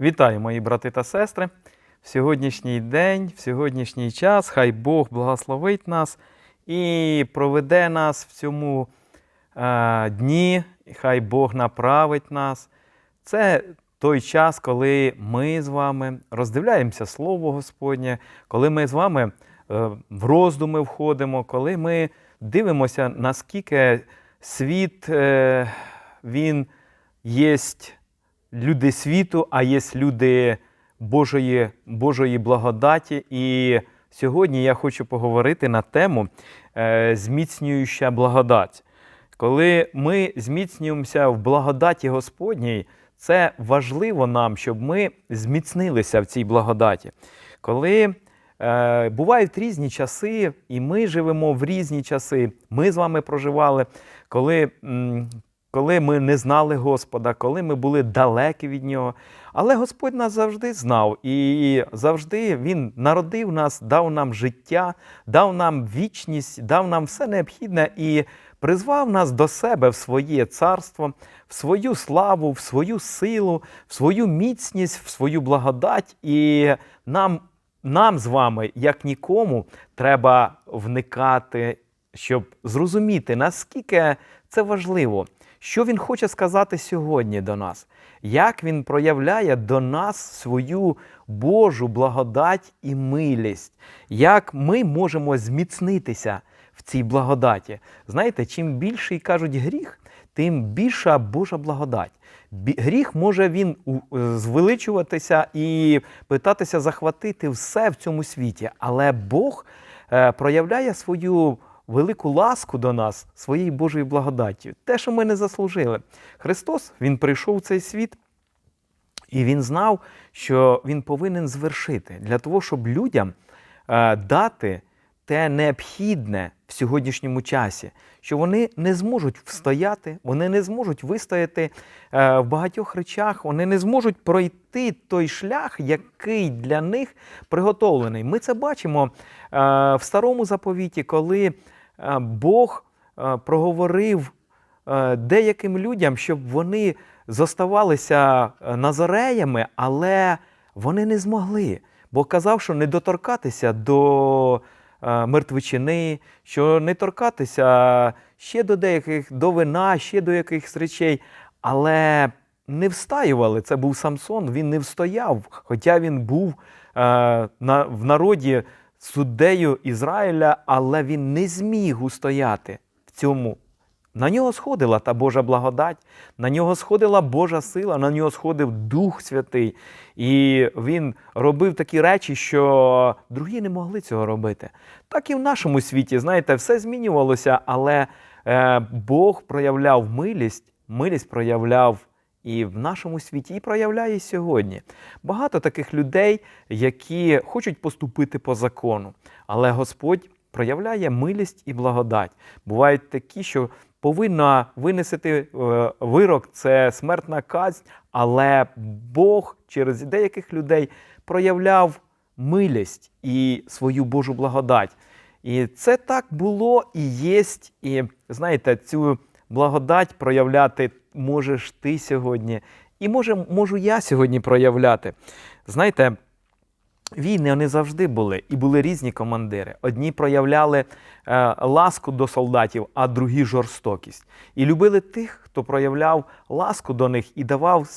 Вітаю, мої брати та сестри. В сьогоднішній день, в сьогоднішній час, хай Бог благословить нас і проведе нас в цьому е, дні, хай Бог направить нас. Це той час, коли ми з вами роздивляємося Слово Господнє, коли ми з вами е, в роздуми входимо, коли ми дивимося, наскільки світ е, він єсть люди світу, а є люди Божої, Божої благодаті. І сьогодні я хочу поговорити на тему е, зміцнююча благодать. Коли ми зміцнюємося в благодаті Господній, це важливо нам, щоб ми зміцнилися в цій благодаті. Коли е, бувають різні часи, і ми живемо в різні часи, ми з вами проживали, коли коли ми не знали Господа, коли ми були далекі від Нього. Але Господь нас завжди знав і завжди Він народив нас, дав нам життя, дав нам вічність, дав нам все необхідне і призвав нас до себе в своє царство, в свою славу, в свою силу, в свою міцність, в свою благодать. І нам, нам з вами, як нікому, треба вникати, щоб зрозуміти, наскільки це важливо. Що він хоче сказати сьогодні до нас? Як він проявляє до нас свою Божу благодать і милість? Як ми можемо зміцнитися в цій благодаті? Знаєте, чим більший кажуть гріх, тим більша Божа благодать. Гріх може він звеличуватися і питатися захватити все в цьому світі, але Бог е, проявляє свою велику ласку до нас своєю Божою благодаттю. Те, що ми не заслужили. Христос Він прийшов в цей світ, і Він знав, що Він повинен звершити для того, щоб людям е, дати те необхідне в сьогоднішньому часі, що вони не зможуть встояти, вони не зможуть вистояти е, в багатьох речах, вони не зможуть пройти той шлях, який для них приготовлений. Ми це бачимо е, в старому заповіті, коли Бог проговорив деяким людям, щоб вони зоставалися назареями, але вони не змогли. Бо казав, що не доторкатися до мертвичини, що не торкатися ще до деяких до вина, ще до якихось речей, але не встаювали. Це був Самсон, він не встояв, хоча він був е, на, в народі суддею Ізраїля, але він не зміг устояти в цьому. На нього сходила та Божа благодать, на нього сходила Божа сила, на нього сходив Дух Святий. І він робив такі речі, що другі не могли цього робити. Так і в нашому світі, знаєте, все змінювалося, але е, Бог проявляв милість, милість проявляв і в нашому світі, і проявляє сьогодні. Багато таких людей, які хочуть поступити по закону, але Господь проявляє милість і благодать. Бувають такі, що повинна винести е, вирок, це смертна казнь, але Бог через деяких людей проявляв милість і свою Божу благодать. І це так було і єсть. І знаєте, цю благодать проявляти можеш ти сьогодні, і може, можу я сьогодні проявляти. Знаєте, Війни вони завжди були, і були різні командири. Одні проявляли е, ласку до солдатів, а другі жорстокість. І любили тих, хто проявляв ласку до них і давав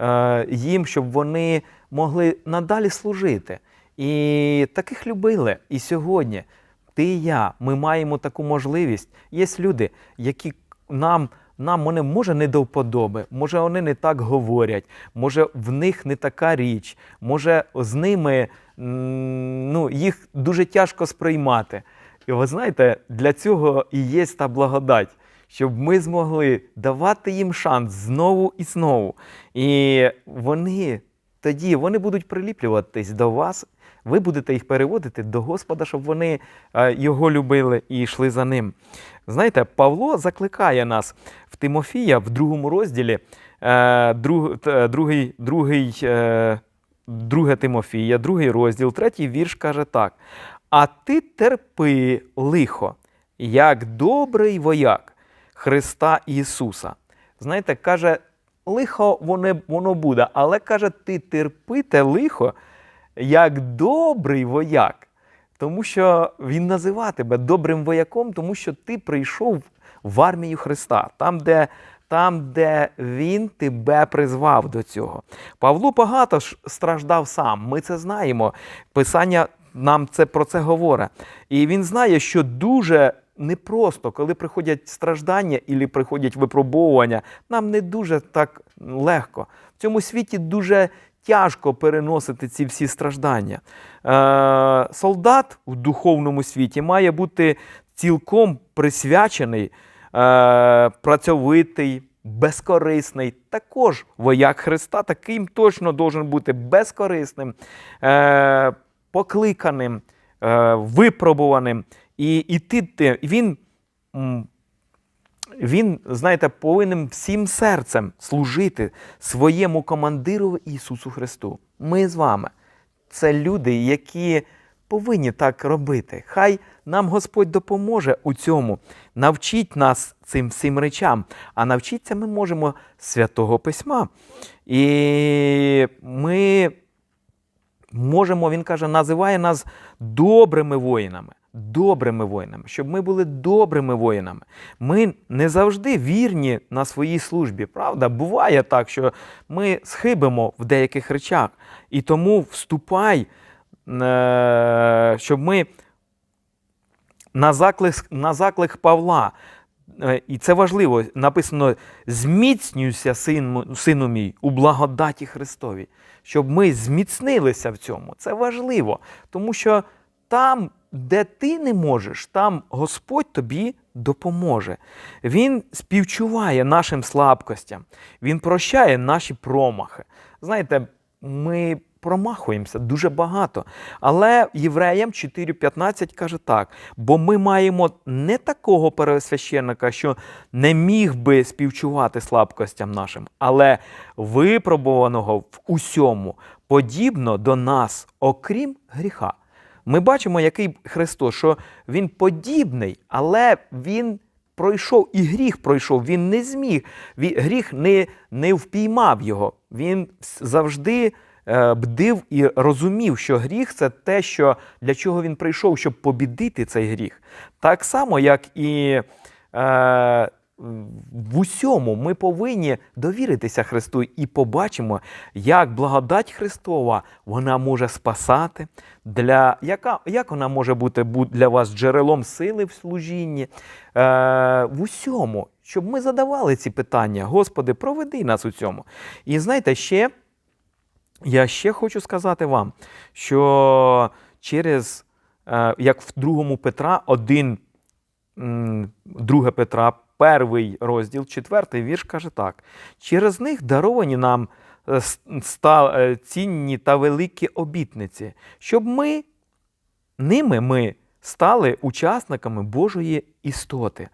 е, їм, щоб вони могли надалі служити. І таких любили. І сьогодні ти і я, ми маємо таку можливість. Є люди, які нам. Нам вони може не до вподоби, може вони не так говорять, може в них не така річ, може з ними ну, їх дуже тяжко сприймати. І ви знаєте, для цього і є та благодать, щоб ми змогли давати їм шанс знову і знову. І вони тоді вони будуть приліплюватись до вас. Ви будете їх переводити до Господа, щоб вони е, його любили і йшли за ним. Знаєте, Павло закликає нас в Тимофія в другому розділі, е, друг, другий, другий, е, друге Тимофія, другий розділ, третій вірш каже так: А ти терпи лихо, як добрий вояк Христа Ісуса. Знаєте, каже, лихо воно, воно буде, але каже, ти терпите лихо як добрий вояк. Тому що він називає тебе добрим вояком, тому що ти прийшов в армію Христа, там, де, там, де Він тебе призвав до цього. Павло багато ж страждав сам. Ми це знаємо. Писання нам це про це говорить. І він знає, що дуже непросто, коли приходять страждання і приходять випробовування, нам не дуже так легко. В цьому світі дуже тяжко переносити ці всі страждання. Е, солдат в духовному світі має бути цілком присвячений, е, працьовитий, безкорисний. Також вояк Христа таким точно должен бути безкорисним, е, покликаним, е, випробуваним. І, і ти, він, він, знаєте, повинен всім серцем служити своєму командиру Ісусу Христу. Ми з вами. Це люди, які повинні так робити. Хай нам Господь допоможе у цьому, навчить нас цим всім речам. А навчитися ми можемо Святого Письма. І ми можемо, він каже, називає нас добрими воїнами. Добрими воїнами, щоб ми були добрими воїнами. Ми не завжди вірні на своїй службі. Правда, буває так, що ми схибимо в деяких речах. І тому вступай, е, щоб ми на заклик, на заклик Павла. е, І це важливо, написано: зміцнюйся, сину, сину мій, у благодаті Христовій, щоб ми зміцнилися в цьому. Це важливо, тому що там, де ти не можеш, там Господь тобі допоможе. Він співчуває нашим слабкостям, Він прощає наші промахи. Знаєте, ми промахуємося дуже багато. Але євреям 4.15 каже так: бо ми маємо не такого пересвященника, що не міг би співчувати слабкостям нашим, але випробуваного в усьому, подібно до нас, окрім гріха. Ми бачимо, який Христос, що Він подібний, але Він пройшов і гріх пройшов, він не зміг. Гріх не, не впіймав його. Він завжди е, бдив і розумів, що гріх це те, що, для чого він прийшов, щоб побідити цей гріх. Так само, як і. Е, в усьому ми повинні довіритися Христу і побачимо, як благодать Христова вона може спасати, для, яка, як вона може бути для вас джерелом сили в служінні, е, в усьому, щоб ми задавали ці питання. Господи, проведи нас у цьому. І знаєте, ще я ще хочу сказати вам, що через, е, як в другому Петра, один, м, друге Петра, перший розділ, четвертий вірш каже так: через них даровані нам е, е, цінні та великі обітниці, щоб ми ними ми стали учасниками Божої істоти,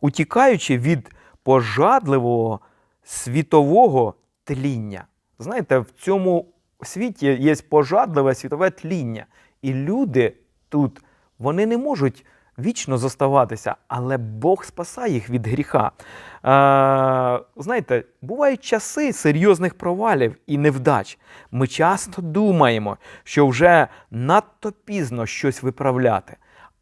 утікаючи від пожадливого світового тління. Знаєте, в цьому світі є пожадливе світове тління. І люди тут вони не можуть вічно зоставатися, але Бог спасає їх від гріха. Е, знаєте, бувають часи серйозних провалів і невдач. Ми часто думаємо, що вже надто пізно щось виправляти.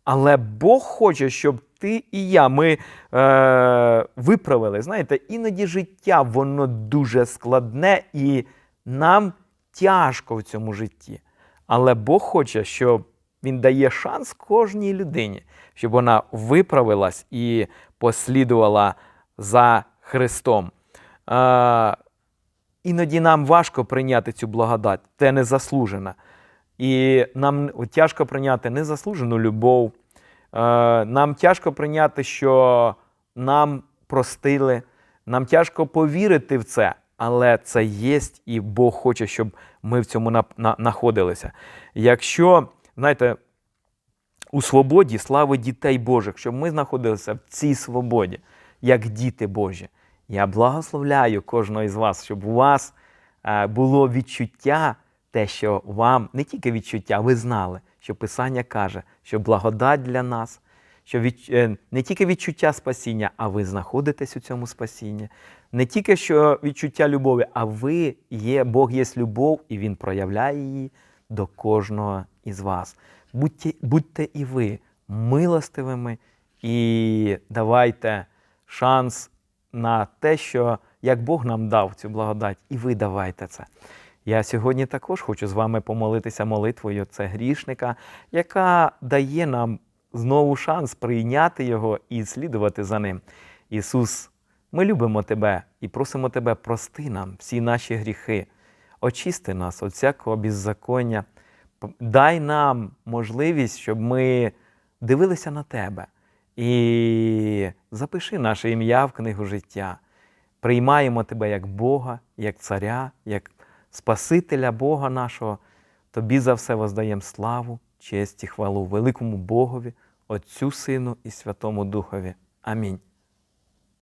Але Бог хоче, щоб ти і я ми е, виправили. Знаєте, іноді життя воно дуже складне і нам тяжко в цьому житті. Але Бог хоче, щоб Він дає шанс кожній людині, щоб вона виправилась і послідувала за Христом. Е, іноді нам важко прийняти цю благодать, це незаслужена. І нам тяжко прийняти незаслужену любов. Е, Нам тяжко прийняти, що нам простили. Нам тяжко повірити в це, але це є, і Бог хоче, щоб ми в цьому на- на- знаходилися. Якщо, знаєте, у свободі слави дітей Божих, щоб ми знаходилися в цій свободі, як діти Божі. Я благословляю кожного із вас, щоб у вас е, було відчуття, те, що вам не тільки відчуття, ви знали, що Писання каже, що благодать для нас, що від, е, не тільки відчуття спасіння, а ви знаходитесь у цьому спасінні. не тільки що відчуття любові, а ви є, Бог є любов, і Він проявляє її до кожного із вас. Будьте, будьте і ви милостивими і давайте шанс на те, що як Бог нам дав цю благодать, і ви давайте це. Я сьогодні також хочу з вами помолитися молитвою це грішника, яка дає нам знову шанс прийняти його і слідувати за ним. Ісус, ми любимо Тебе і просимо Тебе, прости нам всі наші гріхи, очисти нас від всякого беззаконня, дай нам можливість, щоб ми дивилися на Тебе і запиши наше ім'я в книгу життя. Приймаємо Тебе як Бога, як Царя, як Спасителя Бога нашого. Тобі за все воздаємо славу, честь і хвалу великому Богові, Отцю Сину і Святому Духові. Амінь.